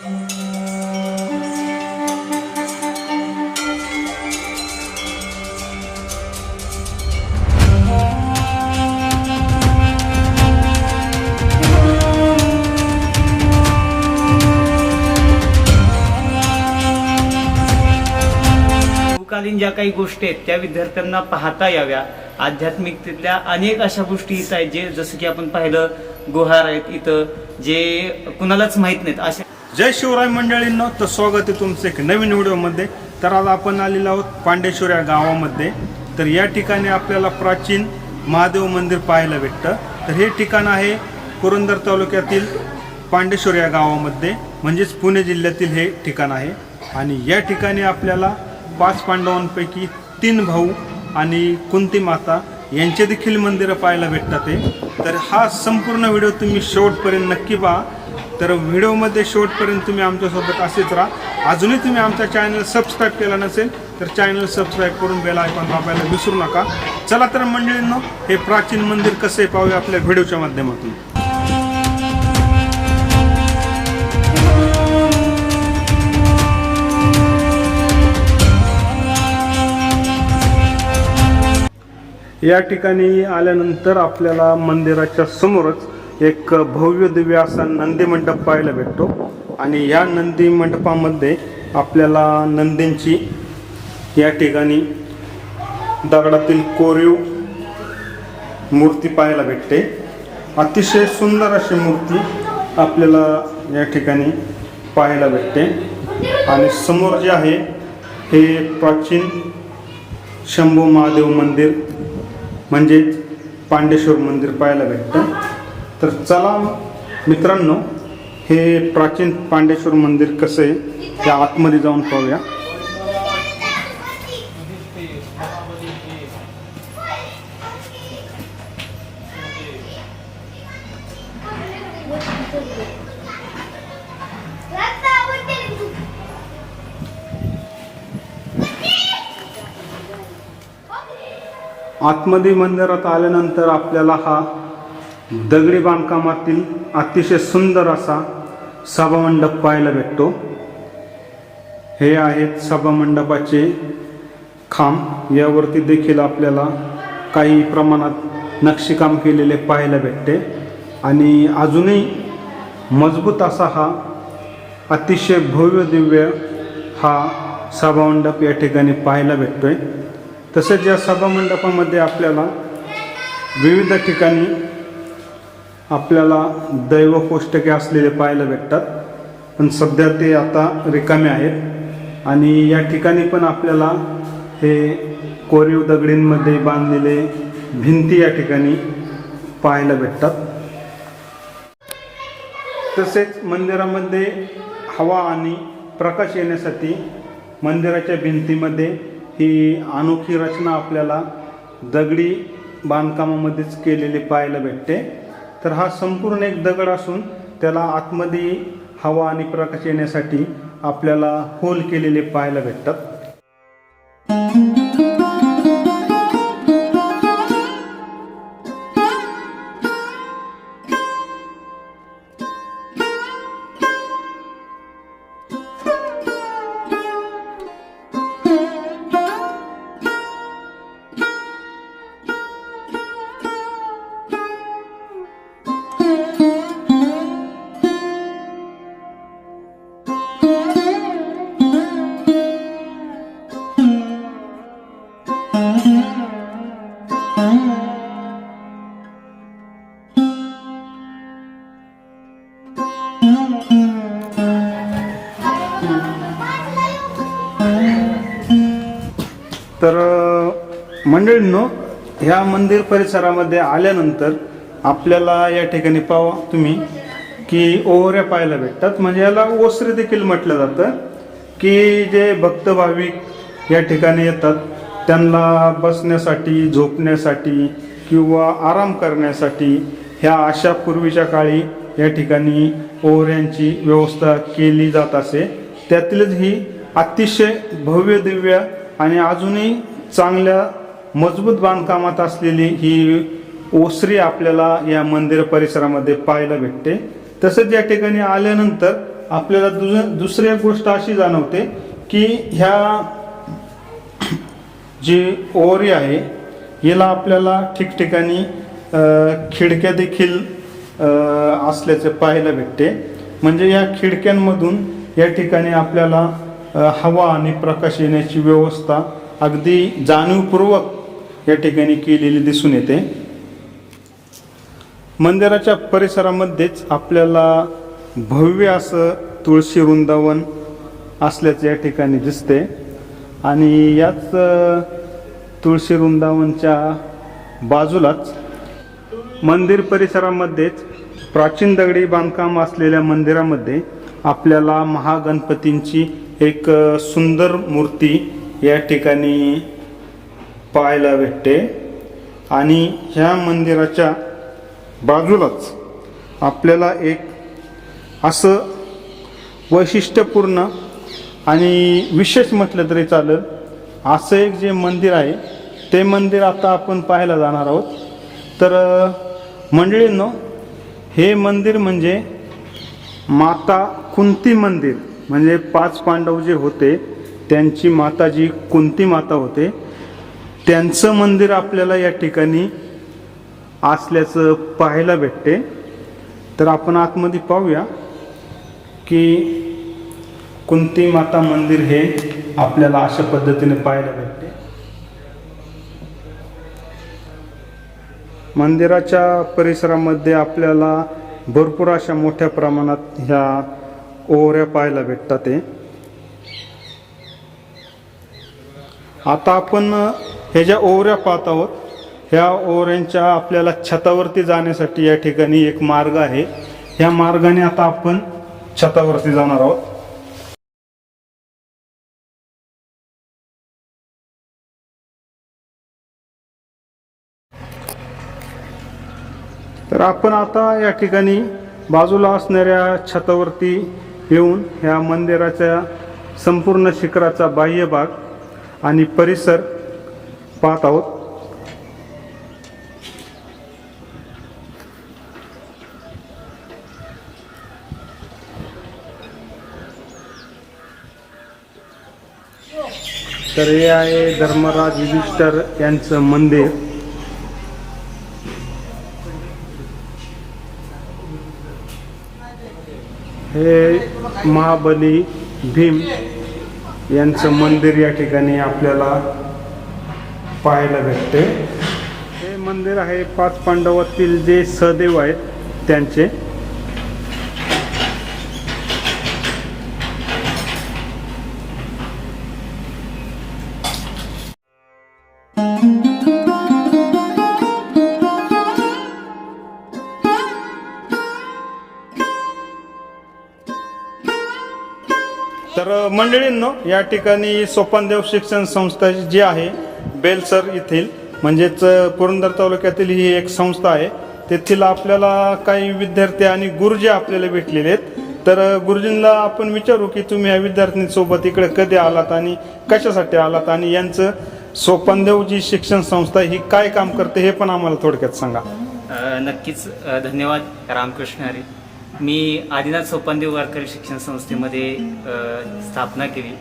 समकालीन ज्या काही गोष्टी आहेत त्या विद्यार्थ्यांना पाहता याव्या. आध्यात्मिकतेतल्या अनेक अशा गोष्टी इथं आहेत जे जसं की आपण पाहिलं गुहार आहेत इथं जे कुणालाच माहीत नाहीत. अशा जय शिवराय मंडळींनो तर स्वागत आहे तुमचं एक नवीन व्हिडिओमध्ये. तर आज आपण आलेलो आहोत पांडेश्वर या गावामध्ये. तर या ठिकाणी आपल्याला प्राचीन महादेव मंदिर पाहायला भेटतं. तर हे ठिकाण आहे पुरंदर तालुक्यातील पांडेश्वर या गावामध्ये म्हणजेच पुणे जिल्ह्यातील हे ठिकाण आहे. आणि या ठिकाणी आपल्याला पाच पांडवांपैकी तीन भाऊ आणि कुंती माता यांचे देखील मंदिरं पाहायला भेटतात ते तर हा संपूर्ण व्हिडिओ तुम्ही शेवटपर्यंत नक्की पहा. तर व्हिडिओमध्ये शेवटपर्यंत तुम्ही आमच्यासोबत असेच राहा. अजूनही तुम्ही आमचा चॅनल सबस्क्राईब केला नसेल तर चॅनल सबस्क्राईब करून बेल आयकॉन दाबायला विसरू नका. चला तर मंडळींनो हे प्राचीन मंदिर कसे आहे पाहूया आपल्या व्हिडिओच्या माध्यमातून. या ठिकाणी आल्यानंतर आपल्याला मंदिराच्या समोरच एक भव्य दिव्य असा नंदी मंडप पाहायला भेटतो. आणि या नंदी मंडपामध्ये आपल्याला नंदींची या ठिकाणी दगडातील कोरीव मूर्ती पाहायला भेटते. अतिशय सुंदर अशी मूर्ती आपल्याला या ठिकाणी पाहायला भेटते. आणि समोर जे आहे हे प्राचीन शंभू महादेव मंदिर म्हणजेच पांडेश्वर मंदिर पाहायला भेटतं. तर चला मित्रांनो हे प्राचीन पांडेश्वर मंदिर कसं आहे त्या आतमध्ये जाऊन पाहूया. आतमध्ये मंदिरात आल्यानंतर आपल्याला हा दगडी बांधकामातील अतिशय सुंदर असा सभामंडप पाहायला भेटतो. हे आहेत सभामंडपाचे खांब. यावरती देखील आपल्याला काही प्रमाणात नक्षीकाम केलेले पाहायला भेटते. आणि अजूनही मजबूत असा हा अतिशय भव्य दिव्य हा सभामंडप या ठिकाणी पाहायला भेटतोय. तसेच या सभामंडपामध्ये आपल्याला विविध ठिकाणी आपल्याला दैव कोष्टके असलेले पाहायला भेटतात. पण सध्या ते आता रिकामे आहेत. आणि या ठिकाणी पण आपल्याला हे कोरीव दगडींमध्ये बांधलेले भिंती या ठिकाणी पाहायला भेटतात. तसेच मंदिरामध्ये हवा आणि प्रकाश येण्यासाठी मंदिराच्या भिंतीमध्ये ही अनोखी रचना आपल्याला दगडी बांधकामामध्येच केलेली पाहायला भेटते. तर हा संपूर्ण एक दगड असून त्याला आतमध्ये हवा आणि प्रकाश येण्यासाठी आपल्याला होल केलेले पाहायला भेटतात. तर मंडळींनो ह्या मंदिर परिसरामध्ये आल्यानंतर आपल्याला या ठिकाणी पावा तुम्ही की ओहऱ्या पाहायला भेटतात. म्हणजे याला ओसरे देखील म्हटलं जातं की जे भक्त भाविक या ठिकाणी येतात त्यांना बसण्यासाठी झोपण्यासाठी किंवा आराम करण्यासाठी ह्या अशा पूर्वीच्या काळी या ठिकाणी ओहऱ्यांची व्यवस्था केली जात असे. त्यातीलच ही अतिशय भव्य दिव्य आणि अजूनही चांगल्या मजबूत बांधकामात असलेली ही ओसरी आपल्याला या मंदिर परिसरामध्ये पाहायला भेटते. तसंच या ठिकाणी आल्यानंतर आपल्याला दुस दुसरी एक गोष्ट अशी जाणवते की ह्या जी ओरी आहे याला आपल्याला ठिकठिकाणी खिडक्या देखील असल्याचे पाहायला भेटते. म्हणजे या खिडक्यांमधून या ठिकाणी आपल्याला हवा आणि प्रकाश येण्याची व्यवस्था अगदी जाणीवपूर्वक या ठिकाणी केलेली दिसून येते. मंदिराच्या परिसरामध्येच आपल्याला भव्य असं तुळशी वृंदावन असल्याचं या ठिकाणी दिसते. आणि याच तुळशी वृंदावनच्या बाजूलाच मंदिर परिसरामध्येच प्राचीन दगडी बांधकाम असलेल्या मंदिरामध्ये आपल्याला महागणपतींची एक सुंदर मूर्ती या ठिकाणी पाहायला भेटते. आणि ह्या मंदिराच्या बाजूलाच आपल्याला एक असं वैशिष्ट्यपूर्ण आणि विशेष म्हटलं तरी चालेल असं एक जे मंदिर आहे ते मंदिर आता आपण पाहायला जाणार आहोत. तर मंडळींनो हे मंदिर म्हणजे माता कुंती मंदिर. म्हणजे पाच पांडव जे होते त्यांची माता जी कुंती माता होते. त्यांचं मंदिर आपल्याला या ठिकाणी असल्याचं पाहायला भेटते. तर आपण आतमध्ये पाहूया की कुंती माता मंदिर हे आपल्याला अशा पद्धतीने पाहायला भेटते. मंदिराच्या परिसरामध्ये आपल्याला भरपूर अशा मोठ्या प्रमाणात ह्या ओऱ्या पाहायला भेटतात ते आता आपण हे ज्या ओवऱ्या पाहत आहोत ह्या ओवऱ्यांच्या आपल्याला छतावरती जाण्यासाठी या ठिकाणी एक मार्ग आहे. ह्या मार्गाने आता आपण छतावरती जाणार आहोत. तर आपण आता या ठिकाणी बाजूला असणाऱ्या छतावरती येऊन ह्या मंदिराच्या संपूर्ण शिखराचा बाह्य भाग आणि परिसर पाहत आहोत. तर हे आहे धर्मराज युधिष्ठर यांचं मंदिर. हे महाबली भीम यांचं मंदिर या ठिकाणी आपल्याला पाहायला भेटते. हे मंदिर आहे पाच पांडवातील जे सहदेव आहेत त्यांचे. तर मंडळींनो या ठिकाणी सोपानदेव शिक्षण संस्था जी आहे बेलसर येथील म्हणजेच पुरंदर तालुक्यातील ही एक संस्था आहे. तेथील आपल्याला काही विद्यार्थी आणि गुरुजी आपल्याला भेटलेले आहेत. तर गुरुजींना आपण विचारू की तुम्ही या विद्यार्थ्यांसोबत इकडे कधी आलात आणि कशासाठी आलात आणि यांचं सोपानदेव जी शिक्षण संस्था ही काय काम करते हे पण आम्हाला थोडक्यात सांगा. नक्कीच. धन्यवाद. रामकृष्ण हरी. मी आदिनाथ सोपानदेव वारकरी शिक्षण संस्थेमध्ये स्थापना केली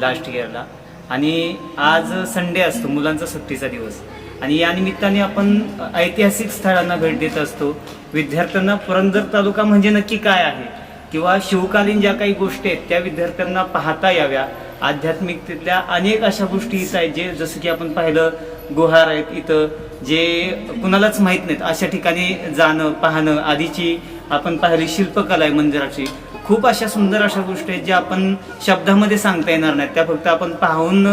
लास्ट इयरला आणि आज संडे असतो मुलांचा सुट्टीचा दिवस. आणि या निमित्ताने आपण ऐतिहासिक स्थळांना भेट देत असतो. विद्यार्थ्यांना पुरंदर तालुका म्हणजे नक्की काय आहे? किंवा शिवकालीन ज्या काही गोष्टी आहेत त्या विद्यार्थ्यांना पाहता याव्या. आध्यात्मिकतेतल्या अनेक अशा गोष्टी इथं आहेत जे जसं की आपण पाहिलं गुहार आहेत इथं जे कुणालाच माहीत नाहीत. अशा ठिकाणी जाणं पाहणं आधीची आपण पाहिली शिल्पकला आहे मंदिराची. खूप अशा सुंदर अशा गोष्टी आहेत ज्या आपण शब्दामध्ये सांगता येणार नाहीत. त्या फक्त आपण पाहून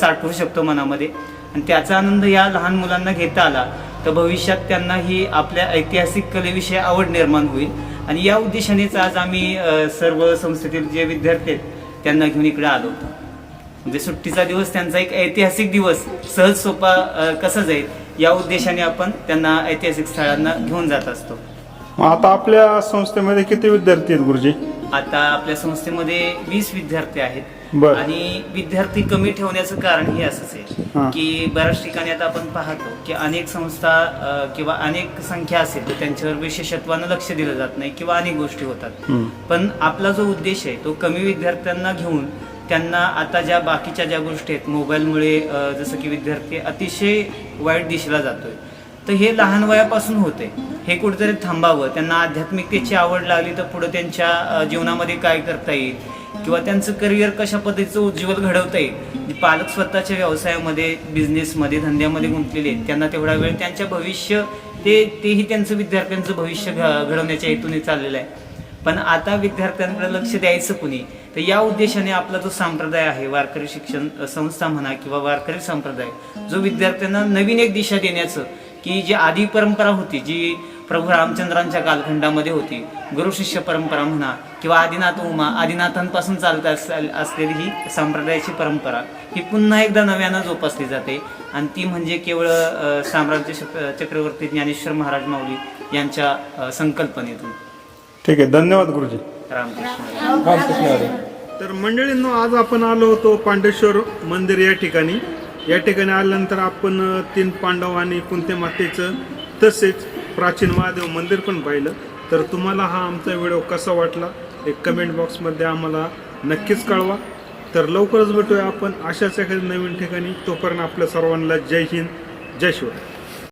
साठवू शकतो मनामध्ये. आणि त्याचा आनंद या लहान मुलांना घेता आला तर भविष्यात त्यांना ही आपल्या ऐतिहासिक कलेविषयी आवड निर्माण होईल. आणि या उद्देशानेच आज आम्ही सर्व संस्थेतील जे विद्यार्थी आहेत त्यांना घेऊन इकडे आलो होतो. म्हणजे सुट्टीचा दिवस त्यांचा एक ऐतिहासिक दिवस सहज सोपा कसा जाईल या उद्देशाने आपण त्यांना ऐतिहासिक स्थळांना घेऊन जात असतो. मग आता आपल्या संस्थेमध्ये किती विद्यार्थी आहेत गुरुजी आता आपल्या संस्थेमध्ये वीस विद्यार्थी आहेत बर. आणि विद्यार्थी कमी ठेवण्याचं कारण हे असंच हा. आहे की बऱ्याच ठिकाणी आता आपण पाहतो की अनेक संस्था अ, किंवा अनेक संख्या असेल तर त्यांच्यावर विशेषत्वानं लक्ष दिलं जात नाही किंवा अनेक गोष्टी होतात हम्म. पण आपला जो उद्देश आहे तो कमी विद्यार्थ्यांना घेऊन त्यांना आता ज्या बाकीच्या ज्या गोष्टी आहेत मोबाईलमुळे अ, जसं की विद्यार्थी अतिशय वाईट दिशेला जातोय तर हे लहान वयापासून होते. हे कुठेतरी थांबावं. त्यांना आध्यात्मिकतेची आवड लागली तर पुढे त्यांच्या जीवनामध्ये काय करता येईल? किंवा त्यांचं करिअर कशा पद्धतीचं उज्ज्वल घडवता येईल? पालक स्वतःच्या व्यवसायामध्ये बिझनेसमध्ये धंद्यामध्ये गुंतलेले आहेत त्यांना तेवढा वेळ त्यांच्या भविष्य ते तेही त्यांचं विद्यार्थ्यांचं भविष्य घ- घडवण्याच्या हेतूने चाललेलं आहे. पण आता विद्यार्थ्यांकडे लक्ष द्यायचं कुणी? तर या उद्देशाने आपला जो संप्रदाय आहे वारकरी शिक्षण संस्था म्हणा किंवा वारकरी संप्रदाय जो विद्यार्थ्यांना नवीन एक दिशा देण्याचं की जी आधी परंपरा होती जी प्रभू रामचंद्रांच्या कालखंडामध्ये होती गुरु शिष्य परंपरा म्हणा किंवा आदिनाथ उमा आदिनाथांपासून चालत अस- असलेली ही संप्रदायाची परंपरा ही पुन्हा एकदा नव्यानं जोपासली जाते. आणि ती म्हणजे केवळ साम्राज्य चक्रवर्ती ज्ञानेश्वर महाराज माऊली यांच्या संकल्पनेतून. ठीक आहे धन्यवाद गुरुजी. रामकृष्ण. तर मंडळींनो आज आपण आलो होतो पांडेश्वर मंदिर या ठिकाणी. या ठिकाणी आल्यानंतर आपण तीन पांडव आणि कुंते मातेचं तसेच प्राचीन महादेव मंदिर पण पाहिलं. तर तुम्हाला हा आमचा व्हिडिओ कसा वाटला एक कमेंट बॉक्समध्ये आम्हाला नक्कीच कळवा. तर लवकरच भेटूया आपण अशाच एखाद्या नवीन ठिकाणी. तोपर्यंत आपल्या सर्वांना जय हिंद जय शिवाय.